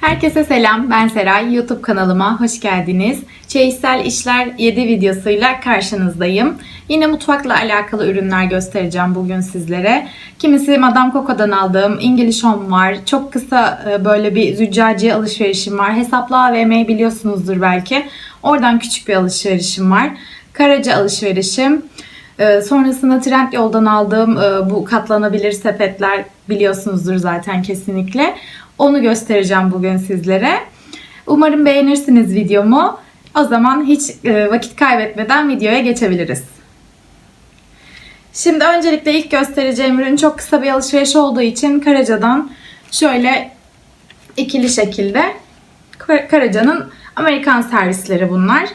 Herkese selam. Ben Seray. YouTube kanalıma hoş geldiniz. Çeyizsel İşler 7 videosuyla karşınızdayım. Yine mutfakla alakalı ürünler göstereceğim bugün sizlere. Kimisi Madame Coco'dan aldığım English Home var. Çok kısa e, böyle bir züccaciye alışverişim var. Hesapla AVM'yi biliyorsunuzdur belki. Oradan küçük bir alışverişim var. Karaca alışverişim. Ee, Sonrasında Trendyol'dan aldığım e, bu katlanabilir sepetler biliyorsunuzdur zaten kesinlikle. Onu göstereceğim bugün sizlere. Umarım beğenirsiniz videomu. O zaman hiç e, vakit kaybetmeden videoya geçebiliriz. Şimdi öncelikle ilk göstereceğim ürün çok kısa bir alışveriş olduğu için Karaca'dan şöyle ikili şekilde Kar- Karaca'nın Amerikan servisleri bunlar.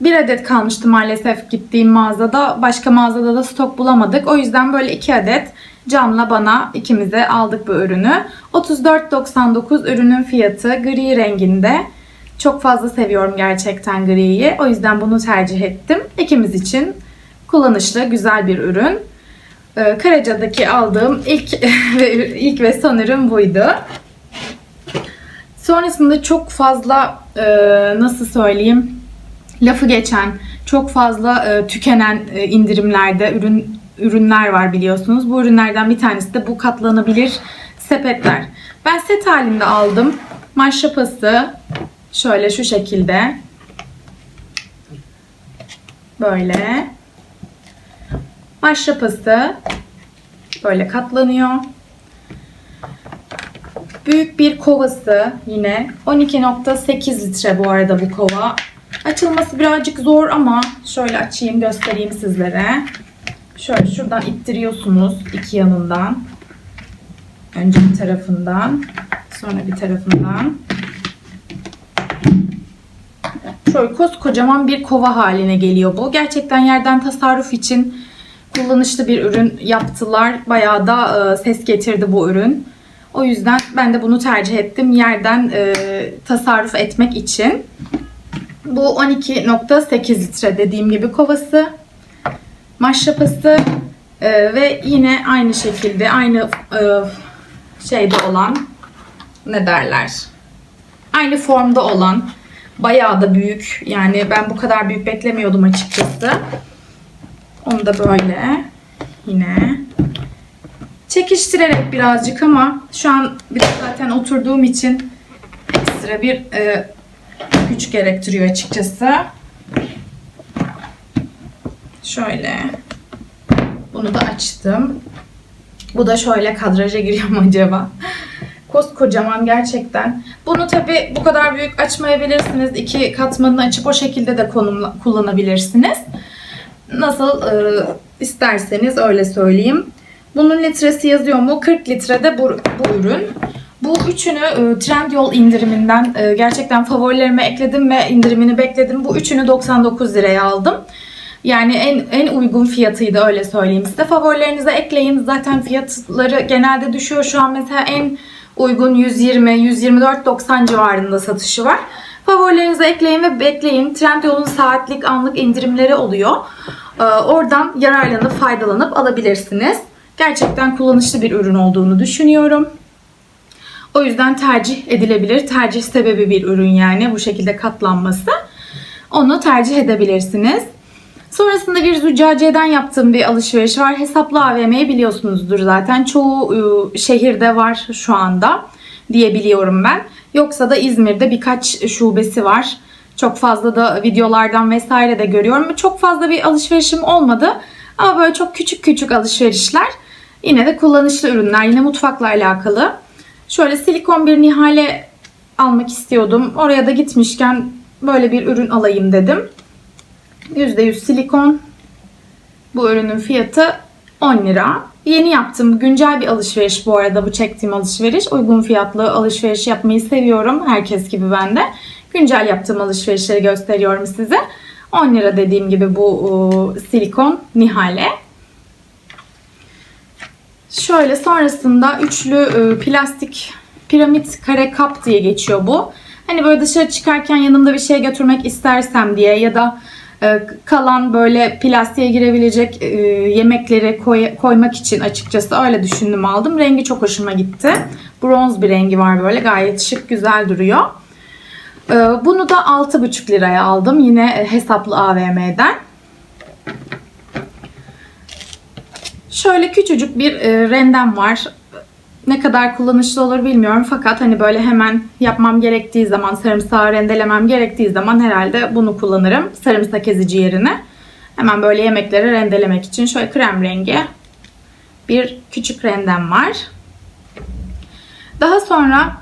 Bir adet kalmıştı maalesef gittiğim mağazada. Başka mağazada da stok bulamadık. O yüzden böyle iki adet Camla bana ikimize aldık bu ürünü. 34.99 ürünün fiyatı gri renginde. Çok fazla seviyorum gerçekten griyi. O yüzden bunu tercih ettim. İkimiz için kullanışlı, güzel bir ürün. Ee, Karaca'daki aldığım ilk ilk ve son ürün buydu. Sonrasında çok fazla e, nasıl söyleyeyim lafı geçen, çok fazla e, tükenen e, indirimlerde ürün ürünler var biliyorsunuz. Bu ürünlerden bir tanesi de bu katlanabilir sepetler. Ben set halinde aldım. Maşrapası şöyle şu şekilde. Böyle. Maşrapası böyle katlanıyor. Büyük bir kovası yine 12.8 litre bu arada bu kova. Açılması birazcık zor ama şöyle açayım göstereyim sizlere. Şöyle şuradan ittiriyorsunuz iki yanından. Önce bir tarafından, sonra bir tarafından. Şöyle koskocaman bir kova haline geliyor bu. Gerçekten yerden tasarruf için kullanışlı bir ürün yaptılar. Bayağı da e, ses getirdi bu ürün. O yüzden ben de bunu tercih ettim. Yerden e, tasarruf etmek için. Bu 12.8 litre dediğim gibi kovası. Maşrapası e, ve yine aynı şekilde aynı e, şeyde olan ne derler? Aynı formda olan bayağı da büyük. Yani ben bu kadar büyük beklemiyordum açıkçası. Onu da böyle yine çekiştirerek birazcık ama şu an bir zaten oturduğum için ekstra bir e, güç gerektiriyor açıkçası. Şöyle. Bunu da açtım. Bu da şöyle kadraja giriyor mu acaba? Koskocaman gerçekten. Bunu tabi bu kadar büyük açmayabilirsiniz. İki katmanını açıp o şekilde de konumla, kullanabilirsiniz. Nasıl e, isterseniz öyle söyleyeyim. Bunun litresi yazıyor mu? 40 litrede bu, bu ürün. Bu üçünü e, Trendyol indiriminden e, gerçekten favorilerime ekledim ve indirimini bekledim. Bu üçünü 99 liraya aldım. Yani en en uygun fiyatıydı öyle söyleyeyim size. Favorilerinize ekleyin. Zaten fiyatları genelde düşüyor. Şu an mesela en uygun 120 124.90 civarında satışı var. Favorilerinize ekleyin ve bekleyin. Trendyol'un saatlik anlık indirimleri oluyor. Ee, oradan yararlanıp faydalanıp alabilirsiniz. Gerçekten kullanışlı bir ürün olduğunu düşünüyorum. O yüzden tercih edilebilir. Tercih sebebi bir ürün yani bu şekilde katlanması. Onu tercih edebilirsiniz. Sonrasında bir züccaciyeden yaptığım bir alışveriş var. Hesaplı AVM'yi biliyorsunuzdur zaten. Çoğu ıı, şehirde var şu anda diyebiliyorum ben. Yoksa da İzmir'de birkaç şubesi var. Çok fazla da videolardan vesaire de görüyorum. Çok fazla bir alışverişim olmadı. Ama böyle çok küçük küçük alışverişler. Yine de kullanışlı ürünler. Yine mutfakla alakalı. Şöyle silikon bir nihale almak istiyordum. Oraya da gitmişken böyle bir ürün alayım dedim. %100 silikon. Bu ürünün fiyatı 10 lira. Yeni yaptığım güncel bir alışveriş bu arada bu çektiğim alışveriş. Uygun fiyatlı alışveriş yapmayı seviyorum. Herkes gibi ben de. Güncel yaptığım alışverişleri gösteriyorum size. 10 lira dediğim gibi bu e, silikon nihale. Şöyle sonrasında üçlü e, plastik piramit kare kap diye geçiyor bu. Hani böyle dışarı çıkarken yanımda bir şey götürmek istersem diye ya da e, kalan böyle plastiğe girebilecek e, yemekleri koy, koymak için açıkçası öyle düşündüm aldım. Rengi çok hoşuma gitti. bronz bir rengi var böyle. Gayet şık, güzel duruyor. Bunu da 6,5 liraya aldım. Yine hesaplı AVM'den. Şöyle küçücük bir e, rendem var. Ne kadar kullanışlı olur bilmiyorum fakat hani böyle hemen yapmam gerektiği zaman sarımsağı rendelemem gerektiği zaman herhalde bunu kullanırım. Sarımsak ezici yerine. Hemen böyle yemekleri rendelemek için şöyle krem rengi bir küçük rendem var. Daha sonra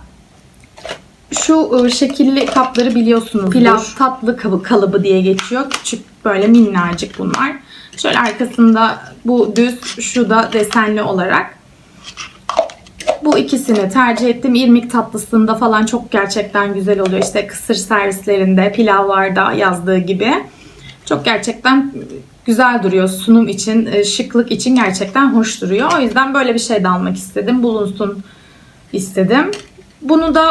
şu e, şekilli kapları biliyorsunuz. Pilav tatlı kalıbı diye geçiyor. Küçük böyle minnacık bunlar. Şöyle arkasında bu düz, şu da desenli olarak. Bu ikisini tercih ettim. İrmik tatlısında falan çok gerçekten güzel oluyor. İşte kısır servislerinde, pilavlarda yazdığı gibi. Çok gerçekten güzel duruyor. Sunum için, e, şıklık için gerçekten hoş duruyor. O yüzden böyle bir şey de almak istedim. Bulunsun istedim. Bunu da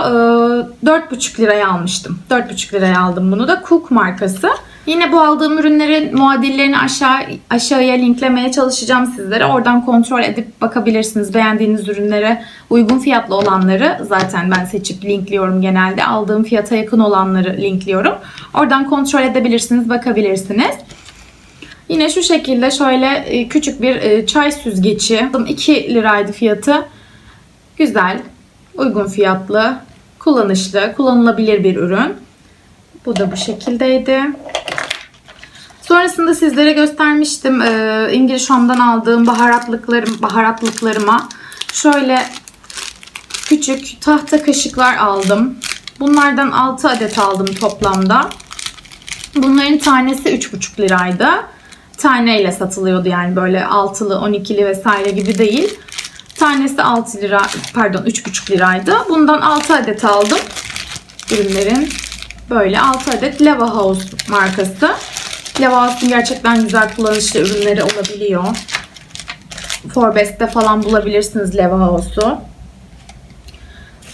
e, 4,5 liraya almıştım. 4,5 liraya aldım bunu da. Cook markası. Yine bu aldığım ürünlerin muadillerini aşağı aşağıya linklemeye çalışacağım sizlere. Oradan kontrol edip bakabilirsiniz. Beğendiğiniz ürünlere uygun fiyatlı olanları zaten ben seçip linkliyorum genelde. Aldığım fiyata yakın olanları linkliyorum. Oradan kontrol edebilirsiniz, bakabilirsiniz. Yine şu şekilde şöyle e, küçük bir e, çay süzgeci. 2 liraydı fiyatı. Güzel, uygun fiyatlı, kullanışlı, kullanılabilir bir ürün. Bu da bu şekildeydi. Sonrasında sizlere göstermiştim e, İngiliz Home'dan aldığım baharatlıklarım, baharatlıklarıma şöyle küçük tahta kaşıklar aldım. Bunlardan 6 adet aldım toplamda. Bunların tanesi 3,5 liraydı. Taneyle satılıyordu yani böyle altılı, 12'li vesaire gibi değil. Tanesi 6 lira, pardon 3,5 liraydı. Bundan 6 adet aldım. Ürünlerin böyle 6 adet Lava House markası. Lava House'un gerçekten güzel kullanışlı ürünleri olabiliyor. Forbest'te falan bulabilirsiniz Lava House'u.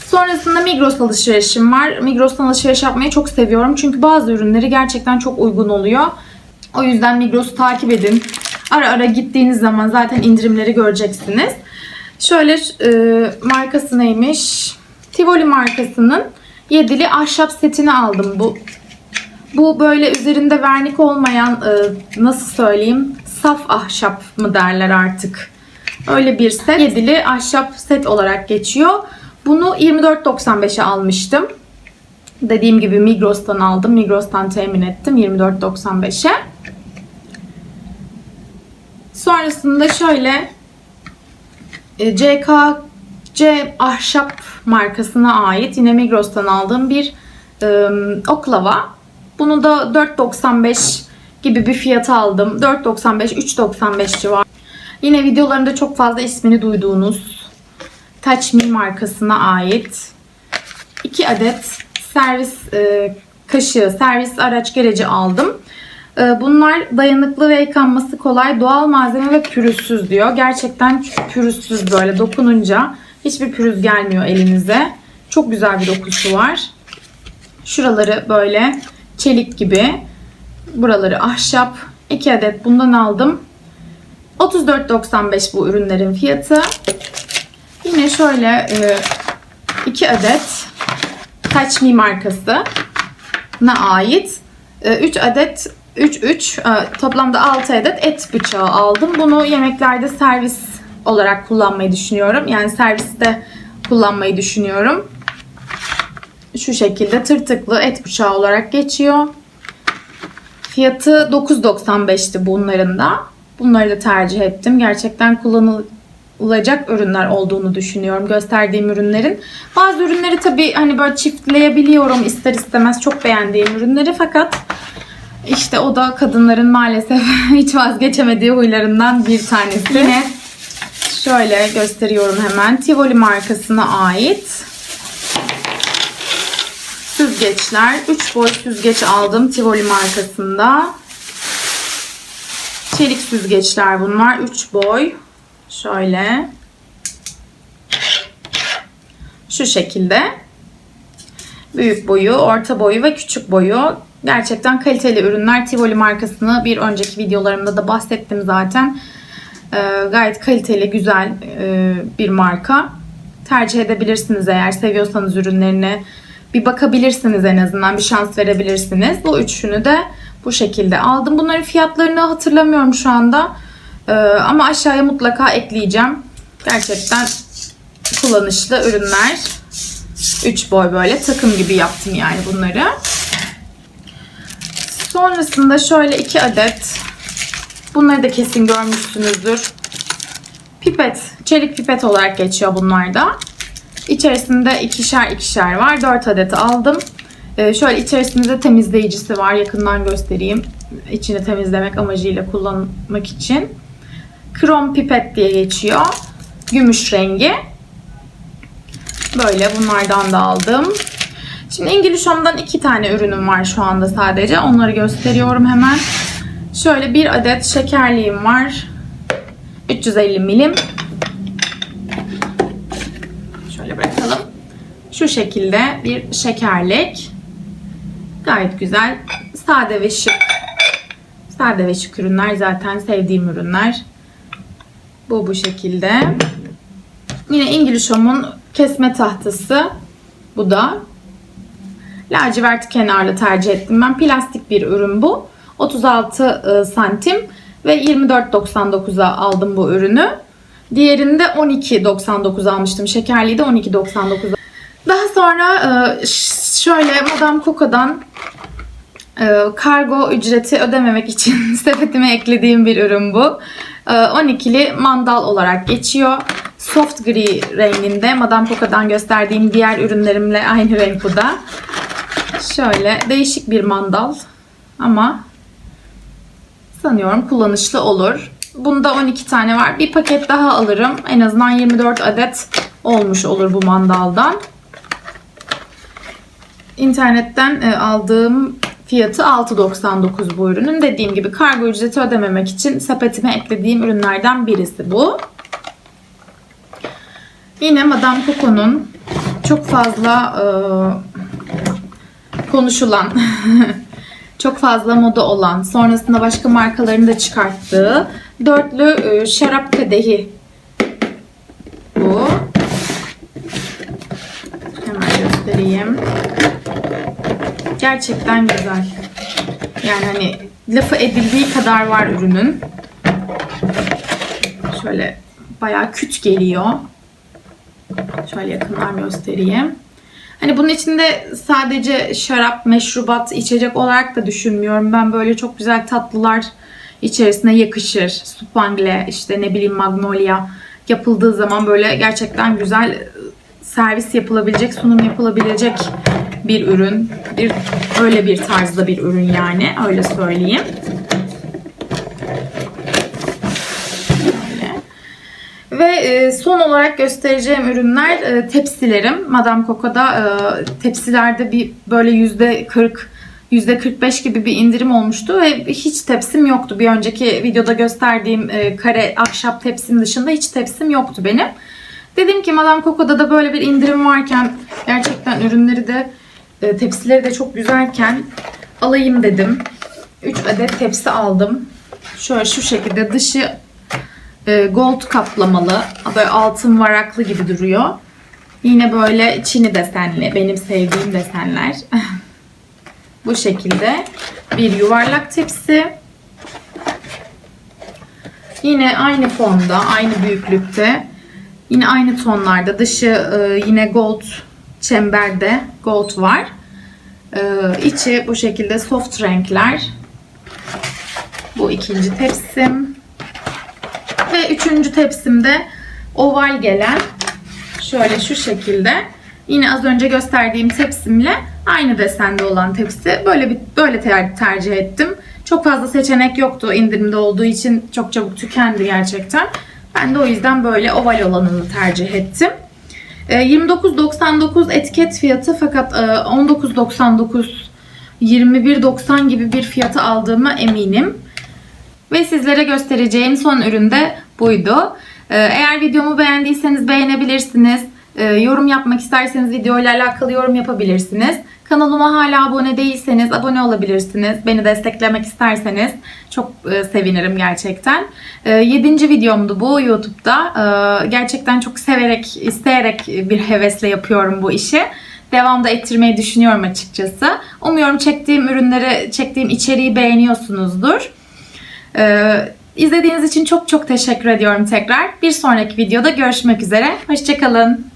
Sonrasında Migros alışverişim var. Migros'tan alışveriş yapmayı çok seviyorum. Çünkü bazı ürünleri gerçekten çok uygun oluyor. O yüzden Migros'u takip edin. Ara ara gittiğiniz zaman zaten indirimleri göreceksiniz. Şöyle e, markası neymiş? Tivoli markasının yedili ahşap setini aldım. Bu bu böyle üzerinde vernik olmayan e, nasıl söyleyeyim saf ahşap mı derler artık. Öyle bir set. Yedili ahşap set olarak geçiyor. Bunu 24.95'e almıştım. Dediğim gibi Migros'tan aldım. Migros'tan temin ettim 24.95'e. Sonrasında şöyle e, CKC ahşap markasına ait yine Migros'tan aldığım bir e, oklava. Bunu da 4.95 gibi bir fiyata aldım. 4.95 3.95 civarı. Yine videolarında çok fazla ismini duyduğunuz Touch Me markasına ait 2 adet servis e, kaşığı, servis araç gereci aldım. E, bunlar dayanıklı ve yıkanması kolay, doğal malzeme ve pürüzsüz diyor. Gerçekten pürüzsüz böyle dokununca hiçbir pürüz gelmiyor elinize. Çok güzel bir dokusu var. Şuraları böyle çelik gibi. Buraları ahşap. 2 adet bundan aldım. 34.95 bu ürünlerin fiyatı. Yine şöyle 2 adet Touch Me markası ait 3 adet 3 3 toplamda 6 adet et bıçağı aldım. Bunu yemeklerde servis olarak kullanmayı düşünüyorum. Yani serviste kullanmayı düşünüyorum. Şu şekilde tırtıklı et bıçağı olarak geçiyor. Fiyatı 9.95'ti bunların da. Bunları da tercih ettim. Gerçekten kullanılacak ürünler olduğunu düşünüyorum gösterdiğim ürünlerin. Bazı ürünleri tabii hani böyle çiftleyebiliyorum ister istemez çok beğendiğim ürünleri fakat işte o da kadınların maalesef hiç vazgeçemediği huylarından bir tanesi. Yine şöyle gösteriyorum hemen. Tivoli markasına ait süzgeçler. 3 boy süzgeç aldım Tivoli markasında. Çelik süzgeçler bunlar. 3 boy. Şöyle. Şu şekilde. Büyük boyu, orta boyu ve küçük boyu. Gerçekten kaliteli ürünler. Tivoli markasını bir önceki videolarımda da bahsettim zaten. Ee, gayet kaliteli, güzel e, bir marka. tercih edebilirsiniz eğer seviyorsanız ürünlerini. Bir bakabilirsiniz en azından bir şans verebilirsiniz. Bu üçünü de bu şekilde aldım. Bunların fiyatlarını hatırlamıyorum şu anda. Ee, ama aşağıya mutlaka ekleyeceğim. Gerçekten kullanışlı ürünler. 3 boy böyle takım gibi yaptım yani bunları. Sonrasında şöyle 2 adet bunları da kesin görmüşsünüzdür. Pipet, çelik pipet olarak geçiyor bunlar da. İçerisinde ikişer ikişer var. 4 adet aldım. Ee, şöyle içerisinde temizleyicisi var. Yakından göstereyim. İçini temizlemek amacıyla kullanmak için. Krom pipet diye geçiyor. Gümüş rengi. Böyle bunlardan da aldım. Şimdi İngiliz Home'dan iki tane ürünüm var şu anda sadece. Onları gösteriyorum hemen. Şöyle bir adet şekerliğim var. 350 milim. Şöyle bırakalım. Şu şekilde bir şekerlik. Gayet güzel. Sade ve şık. Sade ve şık ürünler zaten sevdiğim ürünler. Bu bu şekilde. Yine İngiliz Home'un kesme tahtası. Bu da. Lacivert kenarlı tercih ettim. Ben plastik bir ürün bu. 36 santim ve 24.99'a aldım bu ürünü. Diğerinde 12.99 almıştım. Şekerliği de 12.99. Daha sonra e, şöyle Madame Coco'dan e, kargo ücreti ödememek için sepetime eklediğim bir ürün bu. E, 12'li mandal olarak geçiyor. Soft gri renginde. Madame Coco'dan gösterdiğim diğer ürünlerimle aynı renk bu da. Şöyle değişik bir mandal ama sanıyorum kullanışlı olur. Bunda 12 tane var. Bir paket daha alırım. En azından 24 adet olmuş olur bu mandaldan. İnternetten e, aldığım fiyatı 6.99 bu ürünün. Dediğim gibi kargo ücreti ödememek için sepetime eklediğim ürünlerden birisi bu. Yine Madame Coco'nun çok fazla e, konuşulan, çok fazla moda olan, sonrasında başka markaların da çıkarttığı dörtlü e, şarap kadehi bu. Hemen göstereyim. Gerçekten güzel. Yani hani lafı edildiği kadar var ürünün. Şöyle bayağı küt geliyor. Şöyle yakından göstereyim. Hani bunun içinde sadece şarap, meşrubat, içecek olarak da düşünmüyorum. Ben böyle çok güzel tatlılar içerisine yakışır. Supangle, işte ne bileyim magnolia yapıldığı zaman böyle gerçekten güzel servis yapılabilecek, sunum yapılabilecek bir ürün. Bir öyle bir tarzda bir ürün yani. Öyle söyleyeyim. Ve e, son olarak göstereceğim ürünler e, tepsilerim. Madame Coco'da e, tepsilerde bir böyle yüzde 40 yüzde 45 gibi bir indirim olmuştu ve hiç tepsim yoktu. Bir önceki videoda gösterdiğim kare ahşap tepsim dışında hiç tepsim yoktu benim. Dedim ki Madame Coco'da da böyle bir indirim varken gerçekten ürünleri de tepsileri de çok güzelken alayım dedim. 3 adet tepsi aldım. Şöyle şu şekilde dışı e, gold kaplamalı. Böyle altın varaklı gibi duruyor. Yine böyle çini desenli. Benim sevdiğim desenler. Bu şekilde bir yuvarlak tepsi. Yine aynı fonda, aynı büyüklükte. Yine aynı tonlarda. Dışı e, yine gold çemberde gold var. E, içi bu şekilde soft renkler. Bu ikinci tepsim. Ve üçüncü tepsimde oval gelen şöyle şu şekilde yine az önce gösterdiğim tepsimle aynı desende olan tepsi. Böyle bir böyle ter tercih ettim. Çok fazla seçenek yoktu indirimde olduğu için çok çabuk tükendi gerçekten. Ben de o yüzden böyle oval olanını tercih ettim. 29.99 ee, etiket fiyatı fakat 19.99 e, 21.90 gibi bir fiyatı aldığıma eminim. Ve sizlere göstereceğim son ürün de buydu. Ee, eğer videomu beğendiyseniz beğenebilirsiniz. Ee, yorum yapmak isterseniz videoyla alakalı yorum yapabilirsiniz. Kanalıma hala abone değilseniz abone olabilirsiniz. Beni desteklemek isterseniz çok e, sevinirim gerçekten. E, yedinci videomdu bu YouTube'da. E, gerçekten çok severek, isteyerek bir hevesle yapıyorum bu işi. Devamda ettirmeyi düşünüyorum açıkçası. Umuyorum çektiğim ürünleri, çektiğim içeriği beğeniyorsunuzdur. Ee, izlediğiniz için çok çok teşekkür ediyorum tekrar. Bir sonraki videoda görüşmek üzere. Hoşçakalın.